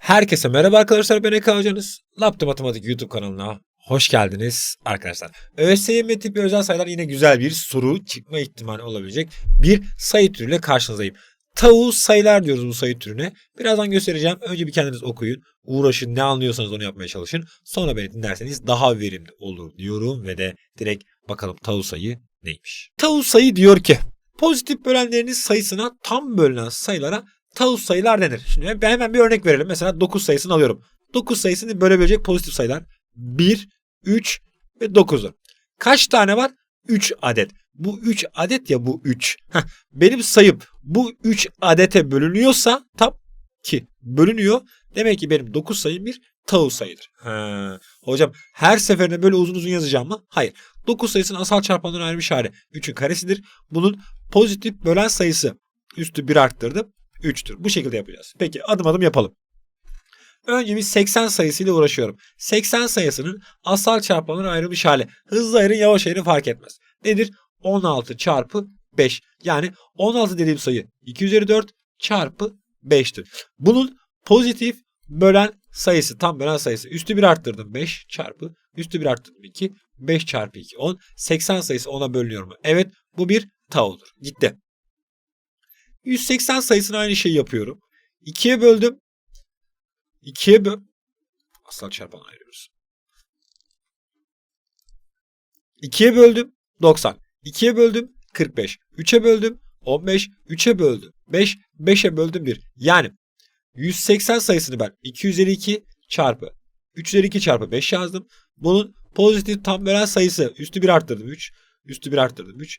Herkese merhaba arkadaşlar ben Eka Hocanız. Laptop Matematik YouTube kanalına hoş geldiniz arkadaşlar. ÖSYM tipi özel sayılar yine güzel bir soru çıkma ihtimali olabilecek bir sayı türüyle karşınızdayım. Tavu sayılar diyoruz bu sayı türüne. Birazdan göstereceğim. Önce bir kendiniz okuyun. Uğraşın ne anlıyorsanız onu yapmaya çalışın. Sonra beni dinlerseniz daha verimli olur diyorum ve de direkt bakalım tavu sayı neymiş. Tavu sayı diyor ki pozitif bölenlerinin sayısına tam bölünen sayılara tavus sayılar denir. Şimdi ben hemen bir örnek verelim. Mesela 9 sayısını alıyorum. 9 sayısını bölebilecek pozitif sayılar 1, 3 ve 9'u. Kaç tane var? 3 adet. Bu 3 adet ya bu 3. Heh, benim sayım bu 3 adete bölünüyorsa tam ki bölünüyor. Demek ki benim 9 sayım bir tavus sayıdır. Ha. Hocam her seferinde böyle uzun uzun yazacağım mı? Hayır. 9 sayısının asal çarpanlarına ayrılmış hali 3'ün karesidir. Bunun pozitif bölen sayısı üstü 1 arttırdım. 3'tür. Bu şekilde yapacağız. Peki adım adım yapalım. Önce bir 80 sayısıyla uğraşıyorum. 80 sayısının asal çarpanlara ayrılmış hali. Hızlı ayırın yavaş ayırın fark etmez. Nedir? 16 çarpı 5. Yani 16 dediğim sayı 2 üzeri 4 çarpı 5'tir. Bunun pozitif bölen sayısı tam bölen sayısı. Üstü 1 arttırdım 5 çarpı üstü 1 arttırdım 2 5 çarpı 2 10. 80 sayısı 10'a bölünüyor mu? Evet bu bir tau'dur. Gitti. 180 sayısını aynı şeyi yapıyorum. 2'ye böldüm. 2'ye böl... Asal çarpan ayırıyoruz. 2'ye böldüm. 90. 2'ye böldüm. 45. 3'e böldüm. 15. 3'e böldüm. 5. 5'e böldüm 1. Yani 180 sayısını ben 252 çarpı 3 üzeri 2 çarpı 5 yazdım. Bunun pozitif tam bölen sayısı üstü 1 arttırdım 3. Üstü 1 arttırdım 3.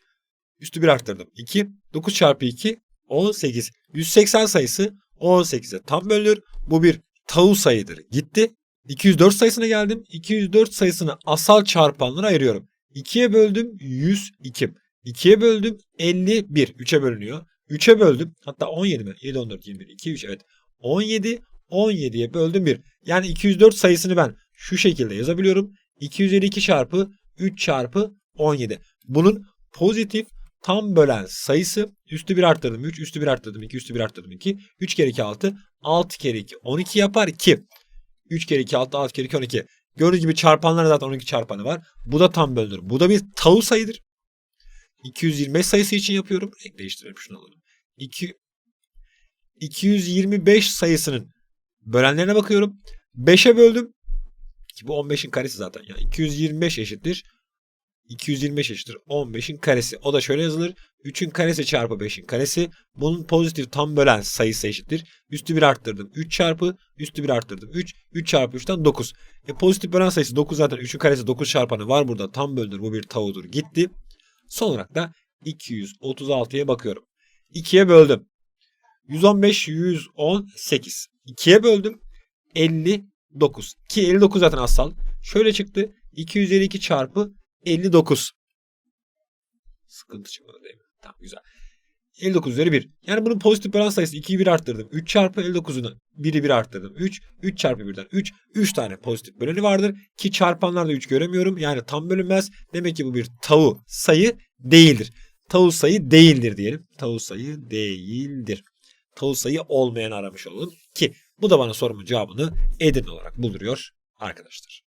Üstü 1 arttırdım 2. 9 çarpı 2 18. 180 sayısı 18'e tam bölünür. Bu bir tau sayıdır. Gitti. 204 sayısına geldim. 204 sayısını asal çarpanlara ayırıyorum. 2'ye böldüm 102. 2'ye böldüm 51. 3'e bölünüyor. 3'e böldüm. Hatta 17 mi? 7, 14, 21, 2, 3 evet. 17, 17'ye böldüm 1. Yani 204 sayısını ben şu şekilde yazabiliyorum. 252 çarpı 3 çarpı 17. Bunun pozitif tam bölen sayısı üstü 1 arttırdım 3, üstü 1 arttırdım 2, üstü 1 arttırdım 2. 3 kere 2 6, 6 kere 2 12 yapar ki 3 kere 2 6, 6 kere 2 12. Gördüğünüz gibi çarpanlar zaten 12 çarpanı var. Bu da tam bölünür. Bu da bir tau sayıdır. 225 sayısı için yapıyorum. Renk değiştirelim şunu alalım. 2, 225 sayısının bölenlerine bakıyorum. 5'e böldüm. Ki bu 15'in karesi zaten. Yani 225 eşittir. 225 eşittir 15'in karesi. O da şöyle yazılır. 3'ün karesi çarpı 5'in karesi. Bunun pozitif tam bölen sayısı eşittir. Üstü 1 arttırdım. 3 çarpı üstü 1 arttırdım. 3. 3 çarpı 3'ten 9. E pozitif bölen sayısı 9 zaten. 3'ün karesi 9 çarpanı var burada. Tam bölünür. Bu bir tavudur. Gitti. Son olarak da 236'ya bakıyorum. 2'ye böldüm. 115, 118. 2'ye böldüm. 59. Ki 59 zaten asal. Şöyle çıktı. 252 çarpı 59. Sıkıntı çıkmadı değil mi? Tamam güzel. 59 üzeri 1. Yani bunun pozitif bölen sayısı 2'yi 1 arttırdım. 3 çarpı 59'unu 1'i 1 arttırdım. 3. 3 çarpı 1'den 3. 3 tane pozitif böleni vardır. Ki çarpanlarda 3 göremiyorum. Yani tam bölünmez. Demek ki bu bir tavu sayı değildir. Tavu sayı değildir diyelim. Tavu sayı değildir. Tavu sayı olmayan aramış olalım. Ki bu da bana sorumun cevabını Edirne olarak bulduruyor arkadaşlar.